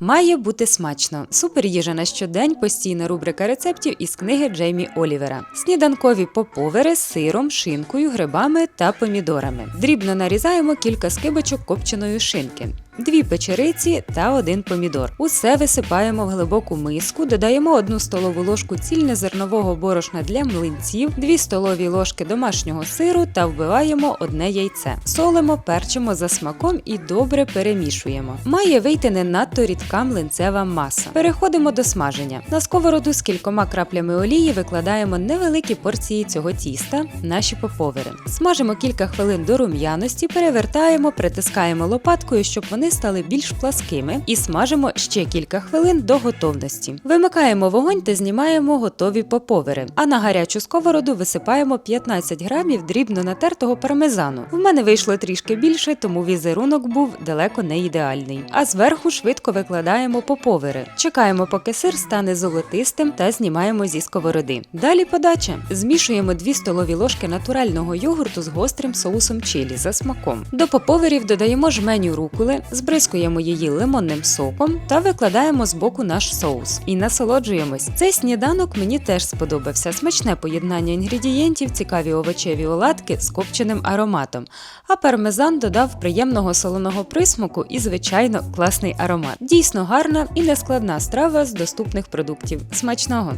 Має бути смачно. Супер їжа на щодень постійна рубрика рецептів із книги Джеймі Олівера. Сніданкові поповери з сиром, шинкою, грибами та помідорами. Дрібно нарізаємо кілька скибочок копченої шинки. Дві печериці та один помідор. Усе висипаємо в глибоку миску, додаємо одну столову ложку цільнозернового борошна для млинців, дві столові ложки домашнього сиру та вбиваємо одне яйце. Солимо, перчимо за смаком і добре перемішуємо. Має вийти не надто рідка млинцева маса. Переходимо до смаження. На сковороду з кількома краплями олії викладаємо невеликі порції цього тіста, наші поповери. Смажимо кілька хвилин до рум'яності, перевертаємо, притискаємо лопаткою, щоб вони стали більш пласкими, і смажимо ще кілька хвилин до готовності. Вимикаємо вогонь та знімаємо готові поповери. А на гарячу сковороду висипаємо 15 грамів дрібно натертого пармезану. В мене вийшло трішки більше, тому візерунок був далеко не ідеальний. А зверху швидко викладаємо поповери. Чекаємо, поки сир стане золотистим та знімаємо зі сковороди. Далі подача. Змішуємо 2 столові ложки натурального йогурту з гострим соусом чилі за смаком. До поповерів додаємо жменю рукули, збризкуємо її лимонним соком та викладаємо з боку наш соус. І насолоджуємось. Цей сніданок мені теж сподобався. Смачне поєднання інгредієнтів, цікаві овочеві оладки з копченим ароматом. А пармезан додав приємного солоного присмаку і, звичайно, класний аромат. Дійсно гарна і нескладна страва з доступних продуктів. Смачного!